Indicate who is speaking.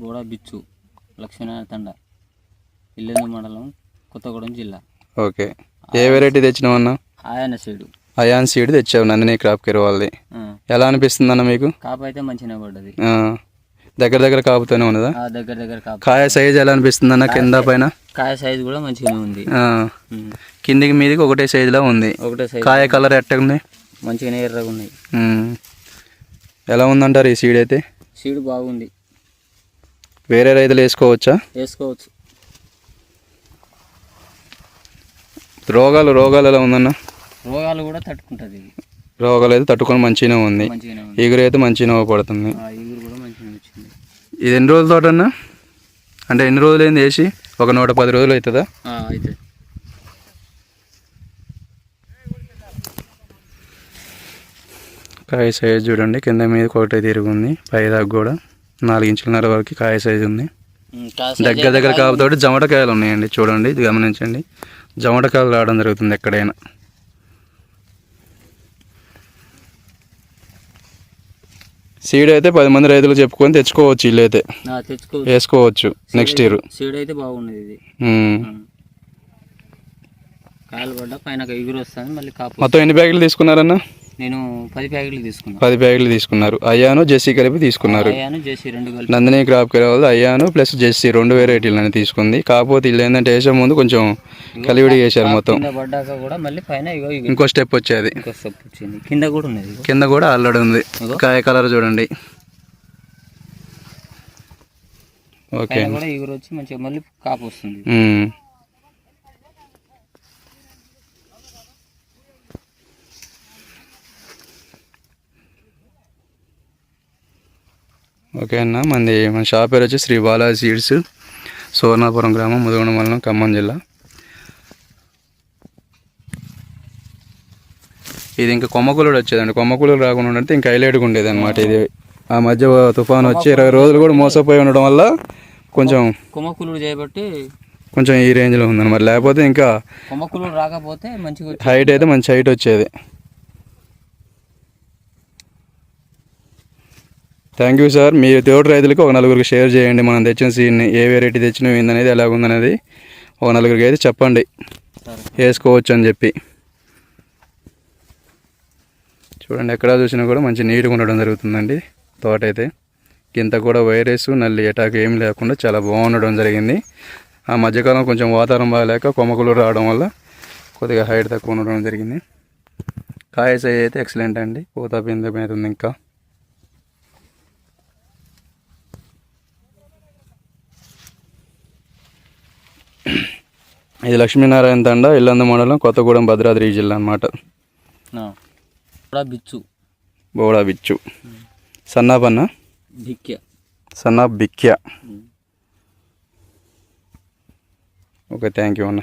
Speaker 1: బోడా బిచ్చు లక్ష్మీనారాయణ తండ ఇల్లెందు మండలం కొత్తగూడెం జిల్లా.
Speaker 2: ఓకే. ఏ వెరైటీ తెచ్చినావు అన్న
Speaker 1: ఆయన సైడు.
Speaker 2: అయాన్ సీడ్ తెచ్చావు నందిని క్రాప్ కేర్ వాళ్ళది. ఎలా అనిపిస్తుంది అన్న మీకు?
Speaker 1: కాపు అయితే మంచిగా పడ్డది.
Speaker 2: దగ్గర దగ్గర కాపుతూనే ఉన్నదా?
Speaker 1: దగ్గర దగ్గర కాపు.
Speaker 2: కాయ సైజ్ ఎలా అనిపిస్తుంది అన్న కింద పైన?
Speaker 1: కాయ సైజు కూడా మంచిగానే ఉంది.
Speaker 2: కిందికి మీదికి ఒకటే సైజులో ఉంది.
Speaker 1: ఒకటే సైజు.
Speaker 2: కాయ కలర్ ఎట్టగుంది
Speaker 1: మంచిగానే ఎర్రగా ఉన్నాయి.
Speaker 2: ఎలా ఉందంటారు ఈ సీడ్ అయితే
Speaker 1: సీడ్ బాగుంది.
Speaker 2: వేరే రైతులు వేసుకోవచ్చా?
Speaker 1: వేసుకోవచ్చు.
Speaker 2: రోగాలు రోగాలు ఎలా ఉందన్న?
Speaker 1: రోగాలు కూడా తట్టుకుంటుంది. ఇది
Speaker 2: రోగాలు అయితే తట్టుకొని మంచిగానే ఉంది. ఎగురు అయితే మంచిగా పడుతుంది.
Speaker 1: మంచిగా
Speaker 2: ఇది ఎన్ని రోజుల తోట అన్న? అంటే ఎన్ని రోజులు ఏంది వేసి? ఒక నూట పది రోజులు అవుతుందా? కాయ సైజ్ చూడండి. కింద మీద ఒకటే తిరుగుంది పై దాకా కూడా. నాలుగు ఇంచులన్నర వరకు కాయ సైజ్ ఉంది. దగ్గర దగ్గర కాపుతోటి జమటకాయలు ఉన్నాయండి చూడండి ఇది గమనించండి. జమటకాయలు రావడం జరుగుతుంది ఎక్కడైనా. సీడ్ అయితే పది మంది రైతులు చెప్పుకొని తెచ్చుకోవచ్చు ఇల్లు అయితే. వేసుకోవచ్చు నెక్స్ట్ ఇయర్
Speaker 1: సీడ్ అయితే ఇది. కాయలు పడ్డా పైన ఎగురు వస్తుంది మళ్ళీ
Speaker 2: మొత్తం ఎన్ని ప్యాకెట్లు తీసుకున్నారన్న?
Speaker 1: నేను పది ప్యాకెట్లు తీసుకున్నా.
Speaker 2: పది ప్యాకెట్లు తీసుకున్నారు. అయ్యాను జెస్సీ కలిపి తీసుకున్నారు.
Speaker 1: అయ్యాను చేసి రెండు కలిపి.
Speaker 2: నందిని క్రాప్ కేర్ వాళ్ళు అయ్యాను ప్లస్ జెస్సీ రెండు వెరైటీలు అని తీసుకుంది. కాకపోతే ఇల్లు ఏంటంటే వేసే ముందు కొంచెం కలివిడి చేశారు మొత్తం.
Speaker 1: పడ్డాక కూడా మళ్ళీ పైన
Speaker 2: ఇంకో స్టెప్ వచ్చేది.
Speaker 1: ఇంకో స్టెప్ వచ్చింది. కింద కూడా ఉన్నది.
Speaker 2: కింద కూడా అల్లడి ఉంది. కాయ కలర్ చూడండి. ఓకే.
Speaker 1: కూడా ఇగురు వచ్చి మంచిగా మళ్ళీ కాపు వస్తుంది.
Speaker 2: ఓకే అన్న. మంది మన షాప్ పేరు వచ్చి శ్రీ బాలాజీ సీడ్స్ సువర్ణాపురం గ్రామం ముదగొండ మండలం ఖమ్మం జిల్లా. ఇది ఇంకా కొమ్మకూలుడు వచ్చేదండి. కొమ్మకూలుడు రాకుండా ఉంటే ఇంకా హైలైట్గా ఉండేది అనమాట ఇది. ఆ మధ్య తుఫాన్ వచ్చి ఇరవై రోజులు కూడా మోసపోయి ఉండడం వల్ల కొంచెం
Speaker 1: కొమ్మకులుడు చేయబట్టి
Speaker 2: కొంచెం ఈ రేంజ్లో ఉందన్నమాట. లేకపోతే ఇంకా
Speaker 1: కొమ్మకులుడు రాకపోతే మంచిగా వచ్చి
Speaker 2: హైట్ అయితే మంచి హైట్ వచ్చేది. థ్యాంక్ యూ సార్ మీ తోటి రైతులకు ఒక నలుగురికి షేర్ చేయండి. మనం తెచ్చిన సీడ్ని ఏ వెరైటీ తెచ్చినాం ఏందనేది ఎలాగుందనేది ఒక నలుగురికి అయితే చెప్పండి. వేసుకోవచ్చు అని చెప్పి. చూడండి ఎక్కడ చూసినా కూడా మంచి నీట్గా ఉండడం జరుగుతుందండి తోట అయితే ఇంత కూడా వైరస్ నల్లి అటాక్ ఏం లేకుండా చాలా బాగుండడం జరిగింది. ఆ మధ్యకాలం కొంచెం వాతావరణం బాగాలేక కొమ్మకులు రావడం వల్ల కొద్దిగా హైట్ తక్కువ ఉండడం జరిగింది. కాయ సైజ్ అయితే ఎక్సలెంట్ అండి. పూత పింద మీద ఉంది ఇంకా. ఇది లక్ష్మీనారాయణ తండ ఇల్లంద మండలం కొత్తగూడెం భద్రాద్రి జిల్లా.
Speaker 1: కూడా బిచ్చు.
Speaker 2: బోడా బిచ్చు. సన్నాపన్న?
Speaker 1: భిక్య.
Speaker 2: సన్నా బిక్య. ఓకే థ్యాంక్ యూ అన్న.